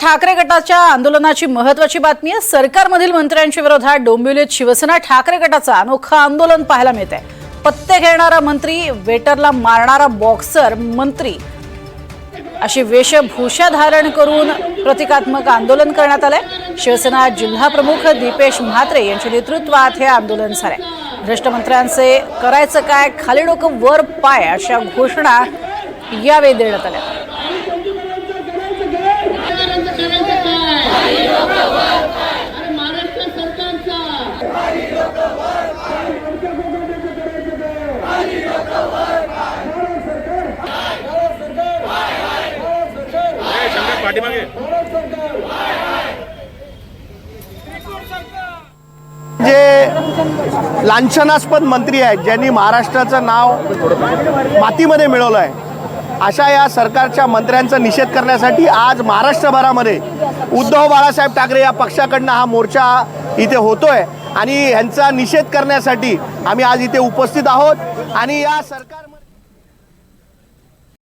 ठाकरे गटाच्या आंदोलनाची महत्वाची बातमी आहे. सरकारमधील मंत्र्यांच्या विरोधात डोंबिवलीत शिवसेना ठाकरे गटाचं अनोखं आंदोलन पाहायला मिळत आहे पत्ते खेळणारा मंत्री वेटरला मारणारा बॉक्सर मंत्री. अशी वेशभूषा धारण करून प्रतिकात्मक आंदोलन करण्यात आलंय. शिवसेना जिल्हा प्रमुख दीपेश म्हात्रे यांच्या नेतृत्वात हे आंदोलन झालंय. भ्रष्ट मंत्र्यांचे करायचं काय खाली डोकं वर पाय अशा घोषणा यावेळी देण्यात आल्या. पाठीमागे जे लांछनास्पद मंत्री आहेत ज्यांनी महाराष्ट्राचं नाव मातीमध्ये मिळवलं आहे अशा या सरकारच्या मंत्र्यांचा निषेध करण्यासाठी आज महाराष्ट्रभरामध्ये उद्धव बाळासाहेब ठाकरे या पक्षाकडनं हा मोर्चा इथे होतोय आणि ह्यांचा निषेध करण्यासाठी आम्ही आज इथे उपस्थित आहोत. आणि या सरकार